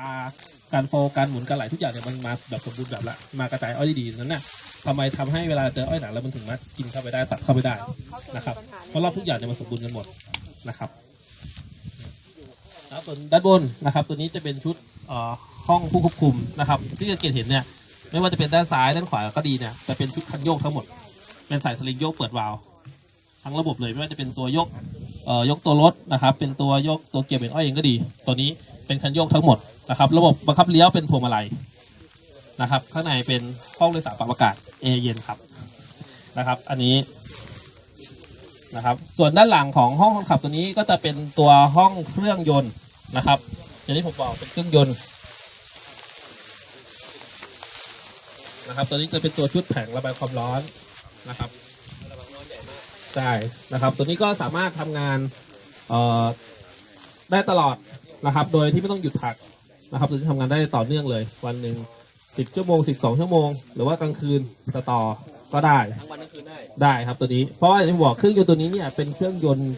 ตา การโฟการหมุนการไหลทุกอย่างเนี่ยมันมาแบบสมบูรณ์แบบละมากระจายอ้อยด้ดีนั้นน่ะทำไมทำให้เวลาเจออ้อยหนาแล้วมันถึงมากินเข้าไปได้ตัดเข้าไปได้นะครับเพราะรอบทุกอย่างเนี่ยมันสมบูรณ์กันหมดนะครับแล้วส่วนด้านบนนะครับ ตัวนี้จะเป็นชุดอ่อห้องผู้ควบคุมนะครับ ที่สังเกตเห็นเนี่ยไม่ว่าจะเป็นด้านซ้ายด้านขวาก็ดีเนี่ยจะเป็นชุดคันโยกทั้งหมด เป็นสายสลิงโยกเปิดวาล์วทั้งระบบเลยไม่ว่าจะเป็นตัวยกอ่อยกตัวรถนะครับ เป็นตัวยกตัวเกียร์เป็นอ้อยเองก็ดี ตัวนี้ เป็นคันโยกทั้งหมดนะครับ ระบบบังคับเลี้ยวเป็นพวงมาลัยนะครับ ข้างในเป็นห้องโดยสารปรับอากาศแอร์เย็นครับนะครับ อันนี้นะครับ ส่วนด้านหลังของห้องคนขับตัวนี้ก็จะเป็นตัวห้องเครื่องยนต์นะครับ อย่างที่ผมบอกเป็นเครื่องยนต์นะครับ ตัวนี้จะเป็นตัวชุดแผงระบายความร้อนนะครับใช่นะครับ ตัวนี้ก็สามารถทำงานเอ่อได้ตลอด นะครับ โดยที่ไม่ต้องหยุดพักนะครับตัวนี้ทำงานได้ต่อเนื่องเลย วันหนึ่งสิบชั่วโมงสิบสองชั่วโมง หรือว่ากลางคืนจะต่อก็ได้ ทั้งวันทั้งคืนได้ ได้ครับตัวนี้ เพราะว่าอย่างที่บอกเครื่องยนต์ตัวนี้เนี่ยเป็นเครื่องยนต์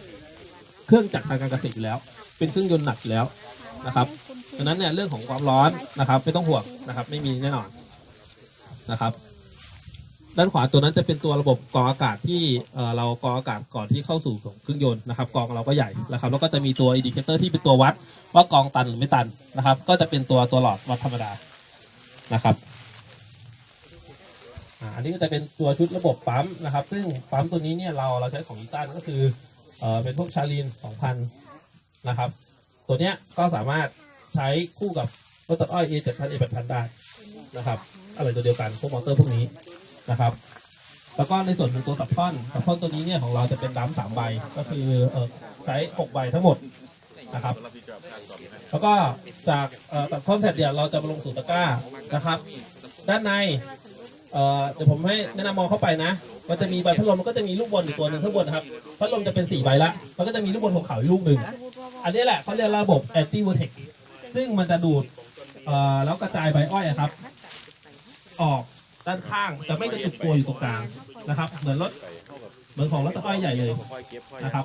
เครื่องจักรทางการเกษตรอยู่แล้ว เป็นเครื่องยนต์หนักอยู่แล้วนะครับดังนั้นเนี่ยเรื่องของความร้อนนะครับ ไม่ต้องห่วงนะครับ ไม่มีแน่นอนนะครับ ด้านขวาตัวนั้นจะเป็นตัวระบบกรองอากาศที่เเรากรองอากาศก่อนที่เข้าสู่ของเครื่องยนต์นะครับกรองเราก็ใหญ่นะครับแล้วก็จะมีตัวอินดิเคเตอร์ที่เป็นตัววัดว่ากรองตันหรือไม่ตันนะครับ ก็จะเป็นตัวตัวหลอดวัดธรรมดานะครับอันนี้ก็จะเป็นตัวชุดระบบปั๊มนะครับ ซึ่งปั๊มตัวนี้เนี่ยเราเราใช้ของอีตันก็คือเอ่อเป็นพวกชาลีน2,000นะครับ ตัวเนี้ยก็สามารถใช้คู่กับรถตัดอ้อย A 7 0 0 A 8 0 0ได้นะครับอะไรตัวเดียวกันพวกมอเตอร์พวกนี้ นะครับ แล้วก็ในส่วนของตัวสับท่อนสับท่อนตัวนี้เนี่ยของเราจะเป็นดัมสามใบก็คือเออใช้หกใบทั้งหมดนะครับ แล้วก็จากเอ่อตัดท่อนเสร็จเนี่ยวเราจะมาลงสู่ตะกร้านะครับ ด้านในเดี๋ยวผมให้แนะนำมองเข้าไปนะ มันจะมีใบพัดลมมันก็จะมีลูกบอลอยู่ตัวหนึ่งข้างบนครับ พัดลมจะเป็นสี่ใบละ มันก็จะมีลูกบอลหัวขาวลูกหนึ่ง อันนี้แหละเขาเรียกระบบ anti vortex ซึ่งมันจะดูดแล้วกระจายใบอ้อยอะครับ ออก ด้านข้างจะไม่กระจุกตัวอยู่ตรงกลางนะครับ เหมือนรถเหมือนของรถตะอ้อยใหญ่เลยนะครับ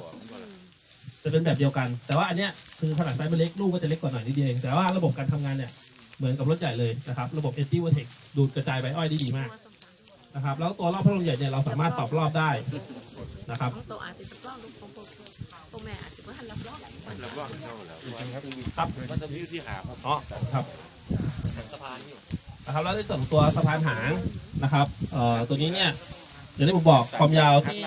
จะเป็นแบบเดียวกัน แต่ว่าอันเนี้ยคือผนังไซส์มันเล็กลูกก็จะเล็กกว่าหน่อยนิดเดียวเองแต่ว่าระบบการทำงานเนี่ยเหมือนกับรถใหญ่เลยนะครับระบบ anti vortex ดูดกระจายใบอ้อยได้ดีมากนะครับ แล้วตัวรอบพัดลมใหญ่เนี่ยเราสามารถปรับรอบได้นะครับของโตอาจจะรับรองลูกของโปโปแม่อาจจะว่าหันรับรองรับรองเข้าแล้วครับมันจะมีที่หาครับอ๋อครับสะพานนี่ นะครับแล้วในส่วนของตัวสะพานหางนะครับเอ่อตัวนี้เนี่ยอย่างที่ผมบอกความยาวที่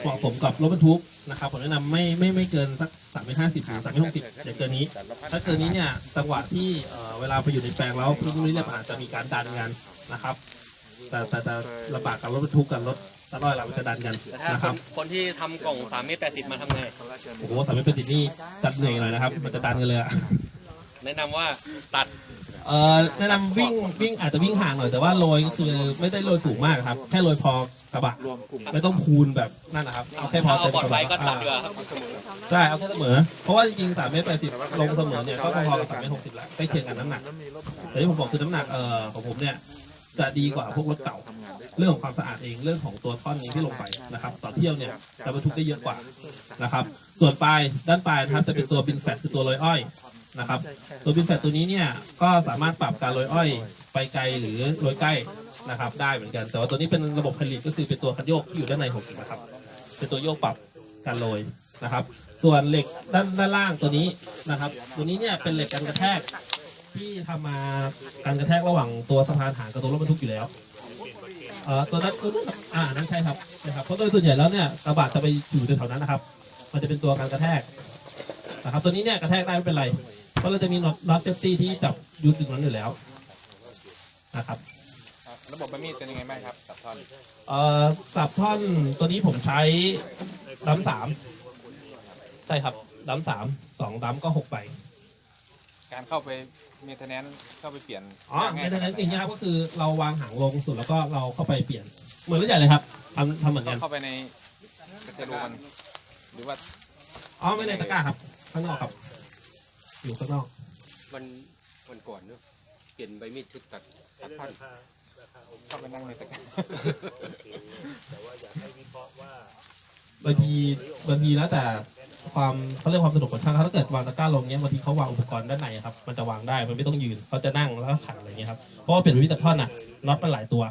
เหมาะสมกับรถบรรทุกนะครับผมแนะนำไม่ไม่ไม่เกินสักสามเมตรห้าสิบหรือสามเมตรหกสิบอย่าเกินนี้ ถ้าเกินนี้เนี่ยจังหวะที่เอ่อเวลาไปอยู่ในแปลงแล้วพื้นที่เนี่ยมันอาจจะมีการดันกันนะครับ แต่แต่แต่ลำบากกับรถบรรทุกกับรถตะลอยเรามันจะดันกันแต่ถ้านะคครันบคนที่ทำกล่อง3เมตร80มาทำไง โอ้โหสามเมตรเป็นติดนี่จัดเหนื่อยหน่อยนะครับ มันจะดันกันเลยอะแนะนำว่าตัด เอ่อแนะนำวิ่งวิ่งอาจจะวิ่งห่างหน่อยแต่ว่าโรยก็คือไม่ได้โรยสูงมากครับ แค่โรยพอกระบะรวมกลุ่มไม่ต้องพูนแบบนั่นนะครับเอาแค่พอถ้าเอาเต็มปลอดกระภับะยก็ตัดดีกว่าครับใช่เอาแค่เสมอ เพราะว่าจริงๆสามเมตรแปดสิบลงเสมอเนี่ยก็พอๆกับสามเมตรหกสิบแล้วใกล้เคียงกันน้ำหนักแต่ที่ผมบอกคือน้ำหนักเอ่อของผมเนี่ยจะดีกว่าพวกรถเก่า เรื่องของความสะอาดเองเรื่องของตัวท่อนเองที่ลงไปนะครับต่อเที่ยวเนี่ยจะบรรทุกได้เยอะกว่านะครับ ส่วนปลายด้านปลายนะครับจะเป็นตัวบินแฟตคือตัวโรยอ้อย นะครับ ตัวบินแฟตตัวนี้เนี่ยก็สามารถปรับการโรยอ้อยไปไกลหรือโรยใกล้นะครับ ได้เหมือนกัน แต่ว่าตัวนี้เป็นระบบผลิตก็คือเป็นตัวคันโยกที่อยู่ด้านในหกนะครับ เป็นตัวโยกปรับการโรยนะครับ ส่วนเหล็กด้านด้านล่างตัวนี้นะครับ ตัวนี้เนี่ยเป็นเหล็กกันกระแทกที่ทำมาการกระแทกระหว่างตัวสะพานหางกับตัวรถบรรทุกอยู่แล้วเอ่อตัวนั้นตัวนั้นอ่านั่นใช่ครับนะครับเพราะโดยส่วนใหญ่แล้วเนี่ยกระบะจะไปอยู่แถวๆนั้นนะครับ มันจะเป็นตัวการกระแทกนะครับ ตัวนี้เนี่ยกระแทกได้ไม่เป็นไร เพราะเราจะมีน็อตน็อตเซฟตี้ที่จับอยูถึงนั้นอยู่แล้วนะครับระบบมันมีเป็นยังไงบ้างครับตัดท่อนเอ่อสับท่อนตัวนี้ผมใช้ดัมสามใช่ครับดัมสามสองดัมก็หกใบการเข้าไปเมนเทนแนนเข้าไปเปลี่ยนอ๋อในดังนั้นสิ่งนี้ครับก็คือเราวางหางลงสุดแล้วก็เราเข้าไปเปลี่ยนเหมือนรถใหญ่เลยครับทำทำเหมือนต้กัอนงเข้าไปในกระเจรูมันหรือว่าอ๋อไม่ในตะกร้าครับข้างนอกครับ อยู่ข้างนอกวันวันก่อนเนอะเปลี่ยนใบมีดชุดตัดตัดท่อนเข้าไปนั่งในตะกร้าแต่ว่าอยากให้วิเคราะห์ว่าบางทีบางทีแล้วแต่ความเขาเรียกความสะดวกของช่างครับถ้าเกิดวางตะกร้าลงเนี้ยบางทีเขาวางอุปกรณ์ด้านในครับมันจะวางได้มันไม่ต้องยืนเขาจะนั่งแล้วก็ขันอะไรเงี้ยครับเพราะว่าเป็นวิธีตะท่อนอะน็อตมันหลายตัว